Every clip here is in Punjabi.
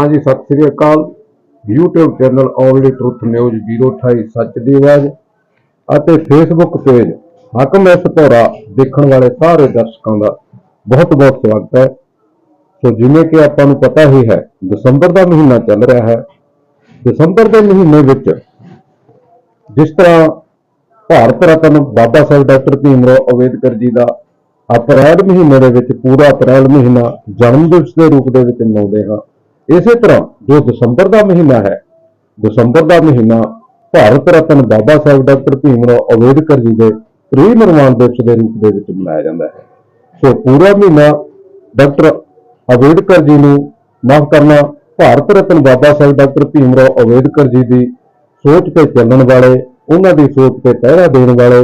ਹਾਂਜੀ, Sat Sri Akal. YouTube channel only truth news 028 ਸੱਚ ਦੀ ਆਵਾਜ਼ ਅਤੇ Facebook page Hakam S Bhora ਦੇਖਣ ਵਾਲੇ ਸਾਰੇ ਦਰਸ਼ਕਾਂ ਦਾ ਬਹੁਤ ਬਹੁਤ ਸਵਾਗਤ ਹੈ। ਸੋ ਜਿਵੇਂ ਕਿ ਆਪਾਂ ਨੂੰ ਪਤਾ ਹੀ ਹੈ, ਦਸੰਬਰ ਦਾ ਮਹੀਨਾ ਚੱਲ ਰਿਹਾ ਹੈ। ਦਸੰਬਰ ਦੇ ਮਹੀਨੇ ਵਿੱਚ ਜਿਸ ਤਰ੍ਹਾਂ ਭਾਰਤ ਰਤਨ ਬਾਬਾ ਸਾਹਿਬ ਡਾਕਟਰ ਭੀਮ ਰਾਓ ਅੰਬੇਦਕਰ ਜੀ ਦਾ ਅਪ੍ਰੈਲ ਮਹੀਨੇ ਦੇ ਵਿੱਚ ਪੂਰਾ ਅਪ੍ਰੈਲ ਮਹੀਨਾ ਜਨਮ ਦਿਵਸ ਦੇ ਰੂਪ ਦੇ ਵਿੱਚ ਮਨਾਉਂਦੇ ਹਾਂ। ਇਸੇ ਤਰ੍ਹਾਂ ਜੋ ਦਸੰਬਰ ਦਾ ਮਹੀਨਾ ਹੈ, ਦਸੰਬਰ ਦਾ ਮਹੀਨਾ ਭਾਰਤ ਰਤਨ ਬਾਬਾ ਸਾਹਿਬ ਡਾਕਟਰ ਭੀਮ ਰਾਓ ਅੰਬੇਦਕਰ ਜੀ ਦੇ ਪ੍ਰੀ ਨਿਰਵਾਣ ਦਿਵਸ ਦੇ ਰੂਪ ਦੇ ਵਿੱਚ ਮਨਾਇਆ ਜਾਂਦਾ ਹੈ। ਸੋ ਪੂਰਾ ਮਹੀਨਾ ਡਾਕਟਰ ਅੰਬੇਦਕਰ ਜੀ ਨੂੰ ਮਾਫ ਕਰਨਾ, ਭਾਰਤ ਰਤਨ ਬਾਬਾ ਸਾਹਿਬ ਡਾਕਟਰ ਭੀਮ ਰਾਓ ਅੰਬੇਦਕਰ ਜੀ ਦੀ ਸੋਚ ਤੇ ਚੱਲਣ ਵਾਲੇ, ਉਹਨਾਂ ਦੀ ਸੋਚ ਤੇ ਪਹਿਰਾ ਦੇਣ ਵਾਲੇ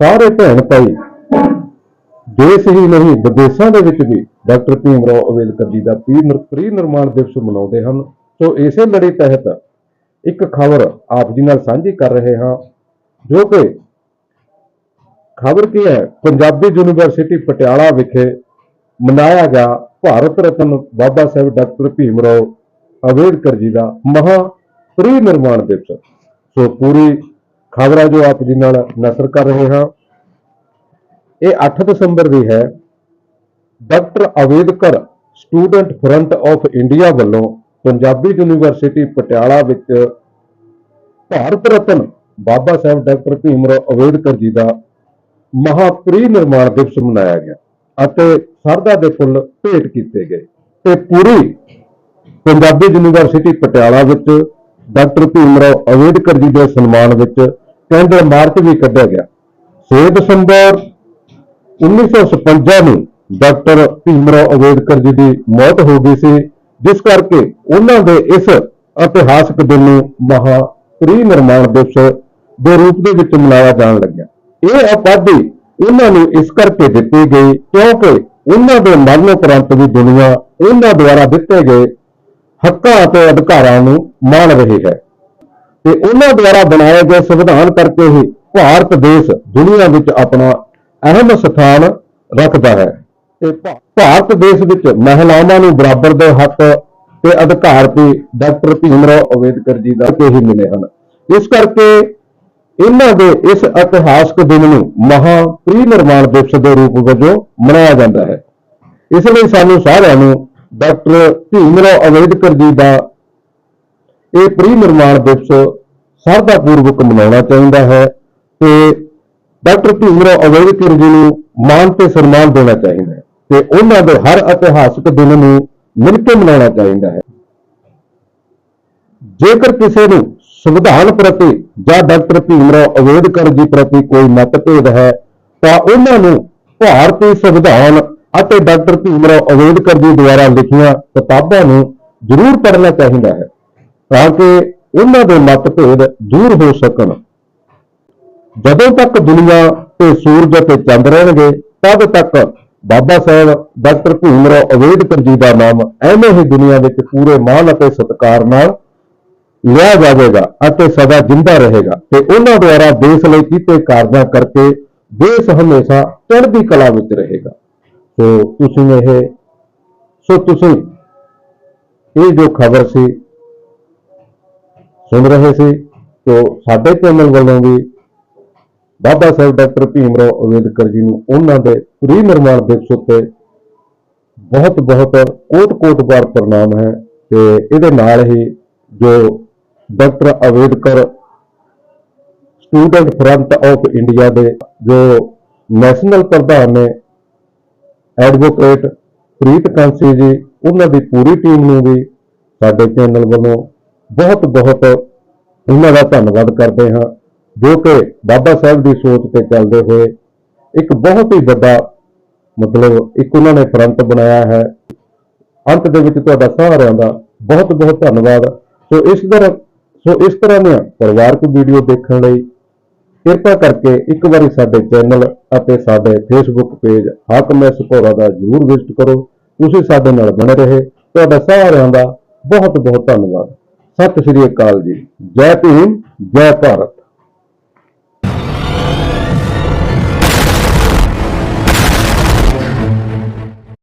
ਸਾਰੇ ਭੈਣ ਭਾਈ, ਦੇਸ਼ ਹੀ ਨਹੀਂ, ਵਿਦੇਸ਼ਾਂ ਦੇ ਵਿੱਚ ਵੀ ਡਾਕਟਰ ਭੀਮ ਰਾਓ ਅੰਬੇਦਕਰ ਜੀ ਦਾ ਪ੍ਰੀ ਨਿਰਮਾਣ ਦਿਵਸ ਮਨਾਉਂਦੇ ਹਨ। ਸੋ ਇਸੇ ਲੜੀ ਤਹਿਤ ਇੱਕ ਖਬਰ ਆਪ ਜੀ ਨਾਲ ਸਾਂਝੀ ਕਰ ਰਹੇ ਹਾਂ, ਜੋ ਕਿ ਖਬਰ ਕੀ ਹੈ? ਪੰਜਾਬੀ ਯੂਨੀਵਰਸਿਟੀ ਪਟਿਆਲਾ ਵਿਖੇ ਮਨਾਇਆ ਗਿਆ ਭਾਰਤ ਰਤਨ ਬਾਬਾ ਸਾਹਿਬ ਡਾਕਟਰ ਭੀਮ ਰਾਓ ਅੰਬੇਦਕਰ ਜੀ ਦਾ ਮਹਾ ਪ੍ਰੀ ਨਿਰਮਾਣ ਦਿਵਸ। ਸੋ ਪੂਰੀ ਖਬਰਾਂ ਜੋ ਆਪ ਜੀ ਨਾਲ ਨਸ਼ਰ ਕਰ ਰਹੇ ਹਾਂ। ਇਹ 8 ਦਸੰਬਰ ਦੀ ਹੈ। Doctor Ambedkar student front of India ਵੱਲੋਂ ਪੰਜਾਬੀ ਯੂਨੀਵਰਸਿਟੀ ਪਟਿਆਲਾ ਵਿੱਚ ਭਾਰਤ ਰਤਨ ਬਾਬਾ ਸਾਹਿਬ ਡਾਕਟਰ ਭੀਮ ਰਾਓ ਅੰਬੇਦਕਰ ਜੀ ਦਾ ਮਹਾਪਰੀ ਨਿਰਮਾਣ ਦਿਵਸ ਮਨਾਇਆ ਗਿਆ ਅਤੇ ਸਰਦਾ ਦੇ ਫੁੱਲ ਭੇਟ ਕੀਤੇ ਗਏ। ਤੇ ਪੂਰੀ ਪੰਜਾਬੀ ਯੂਨੀਵਰਸਿਟੀ ਪਟਿਆਲਾ ਵਿੱਚ ਡਾਕਟਰ ਭੀਮ ਰਾਓ ਅੰਬੇਦਕਰ ਜੀ ਦੇ ਸਨਮਾਨ ਵਿੱਚ ਕੈਂਡਲ ਮਾਰਚ ਵੀ ਕੱਢਿਆ ਗਿਆ। 6 ਦਸੰਬਰ 1956 ਨੂੰ ਡਾਕਟਰ ਭੀਮ ਰਾਓ ਅੰਬੇਦਕਰ ਜੀ ਦੀ ਮੌਤ ਹੋ ਗਈ ਸੀ, ਜਿਸ ਕਰਕੇ ਉਹਨਾਂ ਦੇ ਇਸ ਇਤਿਹਾਸਕ ਦਿਨ ਨੂੰ ਮਹਾ ਪ੍ਰੀ ਨਿਰਮਾਣ ਦਿਵਸ ਦੇ ਰੂਪ ਦੇ ਵਿੱਚ ਮਨਾਇਆ ਜਾਣ ਲੱਗਿਆ। ਇਹ ਉਪਾਧੀ ਉਹਨਾਂ ਨੂੰ ਇਸ ਕਰਕੇ ਦਿੱਤੀ ਗਈ ਕਿਉਂਕਿ ਉਹਨਾਂ ਦੇ ਮਰਨ ਉਪਰੰਤ ਵੀ ਦੁਨੀਆ ਉਹਨਾਂ ਦੁਆਰਾ ਦਿੱਤੇ ਗਏ ਹੱਕਾਂ ਅਤੇ ਅਧਿਕਾਰਾਂ ਨੂੰ ਮਾਣ ਰਹੀ ਹੈ। ਤੇ ਉਹਨਾਂ ਦੁਆਰਾ ਬਣਾਏ ਗਏ ਸੰਵਿਧਾਨ ਕਰਕੇ ਹੀ ਭਾਰਤ ਦੇਸ਼ ਦੁਨੀਆ ਵਿੱਚ ਆਪਣਾ ਅਹਿਮ ਸਥਾਨ ਰੱਖਦਾ ਹੈ। ਤੇ ਭਾਰਤ ਦੇਸ਼ ਵਿੱਚ ਮਹਿਲਾਵਾਂ ਨੂੰ ਬਰਾਬਰ ਦੇ ਹੱਕ ਤੇ ਅਧਿਕਾਰ ਵੀ ਡਾਕਟਰ ਭੀਮ ਰਾਓ ਅੰਬੇਦਕਰ ਜੀ ਦਾ ਕੇ ਹੀ ਮਿਲੇ ਹਨ। ਇਸ ਕਰਕੇ ਇਹਨਾਂ ਦੇ ਇਸ ਇਤਿਹਾਸਕ ਦਿਨ ਨੂੰ ਮਹਾ ਪ੍ਰੀ ਨਿਰਮਾਣ ਦਿਵਸ ਦੇ ਰੂਪ ਵਜੋਂ ਮਨਾਇਆ ਜਾਂਦਾ ਹੈ। ਇਸ ਲਈ ਸਾਨੂੰ ਸਾਰਿਆਂ ਨੂੰ ਡਾਕਟਰ ਭੀਮ ਰਾਓ ਅੰਬੇਦਕਰ ਜੀ ਦਾ ਇਹ ਪ੍ਰੀ ਨਿਰਮਾਣ ਦਿਵਸ ਸਰਦਾ ਪੂਰਵਕ ਮਨਾਉਣਾ ਚਾਹੀਦਾ ਹੈ ਤੇ ਡਾਕਟਰ ਭੀਮ ਰਾਓ ਅੰਬੇਦਕਰ ਜੀ ਨੂੰ ਮਾਣ ਤੇ ਸਨਮਾਨ ਦੇਣਾ ਚਾਹੀਦਾ ਹੈ। ਤੇ ਉਹਨਾਂ ਦੇ ਹਰ ਇਤਿਹਾਸਕ ਦਿਨ ਨੂੰ ਮਿਲ ਕੇ ਮਨਾਉਣਾ ਚਾਹੀਦਾ ਹੈ। ਜੇਕਰ ਕਿਸੇ ਨੂੰ ਸੰਵਿਧਾਨ ਪ੍ਰਤੀ ਜਾਂ ਡਾਕਟਰ ਭੀਮ ਰਾਓ ਅੰਬੇਦਕਰ ਜੀ ਪ੍ਰਤੀ ਕੋਈ ਮਤਭੇਦ ਹੈ, ਤਾਂ ਉਹਨਾਂ ਨੂੰ ਭਾਰਤੀ ਸੰਵਿਧਾਨ ਅਤੇ ਡਾਕਟਰ ਭੀਮ ਰਾਓ ਅੰਬੇਦਕਰ ਜੀ ਦੁਆਰਾ ਲਿਖੀਆਂ ਕਿਤਾਬਾਂ ਨੂੰ ਜ਼ਰੂਰ ਪੜ੍ਹਨਾ ਚਾਹੀਦਾ ਹੈ ਤਾਂ ਕਿ ਉਹਨਾਂ ਦੇ ਮਤਭੇਦ ਦੂਰ ਹੋ ਸਕਣ। ਜਦੋਂ ਤੱਕ ਦੁਨੀਆ ਤੇ ਸੂਰਜ ਅਤੇ ਚੰਦ ਰਹਿਣਗੇ, ਤਦ ਤੱਕ ਬਾਬਾ ਸਾਹਿਬ, ਡਾਕਟਰ ਭੀਮ ਰਾਓ ਅੰਬੇਦਕਰ ਜੀ ਦਾ ਨਾਮ ਐਵੇਂ ਹੀ ਦੁਨੀਆ ਵਿੱਚ ਪੂਰੇ ਮਾਣ ਅਤੇ ਸਤਿਕਾਰ ਨਾਲ ਲਿਆ ਜਾਵੇਗਾ ਅਤੇ ਸਦਾ ਜਿੰਦਾ ਰਹੇਗਾ ਤੇ ਉਹਨਾਂ ਦੁਆਰਾ ਦੇਸ਼ ਲਈ ਕੀਤੇ ਕਾਰਜਾਂ ਕਰਕੇ ਦੇਸ਼ ਹਮੇਸ਼ਾ ਚੜ੍ਹਦੀ ਕਲਾ ਵਿੱਚ ਰਹੇਗਾ। ਸੋ ਤੁਸੀਂ ਇਹ, ਸੋ ਤੁਸੀਂ ਇਹ ਜੋ ਖਬਰ ਸੀ, ਸੁਣ ਰਹੇ ਸੀ ਤੋ ਸਾਡੇ ਚੈਨਲ ਵੱਲੋਂ ਵੀ ਬਾਬਾ ਸਾਹਿਬ ਡਾਕਟਰ ਭੀਮ ਰਾਓ ਅੰਬੇਦਕਰ ਜੀ ਨੂੰ ਉਹਨਾਂ ਦੇ ਪ੍ਰੀ ਨਿਰਮਾਣ ਦਿਵਸ ਉੱਤੇ ਬਹੁਤ ਬਹੁਤ ਕੋਟ ਕੋਟ ਵਾਰ ਪ੍ਰਣਾਮ ਹੈ ਤੇ ਇਹਦੇ ਨਾਲ ਹੀ ਜੋ doctor Ambedkar student front of India ਦੇ ਜੋ ਨੈਸ਼ਨਲ ਪ੍ਰਧਾਨ ਨੇ, ਐਡਵੋਕੇਟ ਪ੍ਰੀਤ ਕਾਂਸੀ ਜੀ, ਉਹਨਾਂ ਦੀ ਪੂਰੀ ਟੀਮ ਨੂੰ ਵੀ ਸਾਡੇ ਚੈਨਲ ਵੱਲੋਂ ਬਹੁਤ ਬਹੁਤ ਉਹਨਾਂ ਦਾ ਧੰਨਵਾਦ ਕਰਦੇ ਹਾਂ। ਜੋ ਕਿ ਬਾਬਾ ਸਾਹਿਬ ਦੀ ਸੋਚ ਤੇ ਚੱਲਦੇ ਹੋਏ ਇੱਕ ਬਹੁਤ ਹੀ ਵੱਡਾ ਮਤਲਬ ਇੱਕ ਉਹਨਾਂ ਨੇ ਫਰੰਟ ਬਣਾਇਆ ਹੈ। ਅੰਤ ਦੇ ਵਿੱਚ ਤੁਹਾਡਾ ਸਾਰਿਆਂ ਦਾ ਬਹੁਤ ਬਹੁਤ ਧੰਨਵਾਦ। ਸੋ ਇਸ ਤਰ੍ਹਾਂ ਸੋ ਇਸ ਤਰ੍ਹਾਂ ਦੀਆਂ ਪਰਿਵਾਰਕ ਵੀਡੀਓ ਦੇਖਣ ਲਈ ਕਿਰਪਾ ਕਰਕੇ ਇੱਕ ਵਾਰੀ ਸਾਡੇ ਚੈਨਲ ਅਤੇ ਸਾਡੇ Facebook page Hakam S Bhora ਦਾ ਜਰੂਰ ਵਿਜ਼ਿਟ ਕਰੋ। ਤੁਸੀਂ ਸਾਡੇ ਨਾਲ ਬਣੇ ਰਹੇ। ਤੁਹਾਡਾ ਸਾਰਿਆਂ ਦਾ ਬਹੁਤ ਬਹੁਤ ਧੰਨਵਾਦ। ਸਤਿ ਸ਼੍ਰੀ ਅਕਾਲ ਜੀ। ਜੈ ਭੀਮ, ਜੈ ਭਾਰਤ।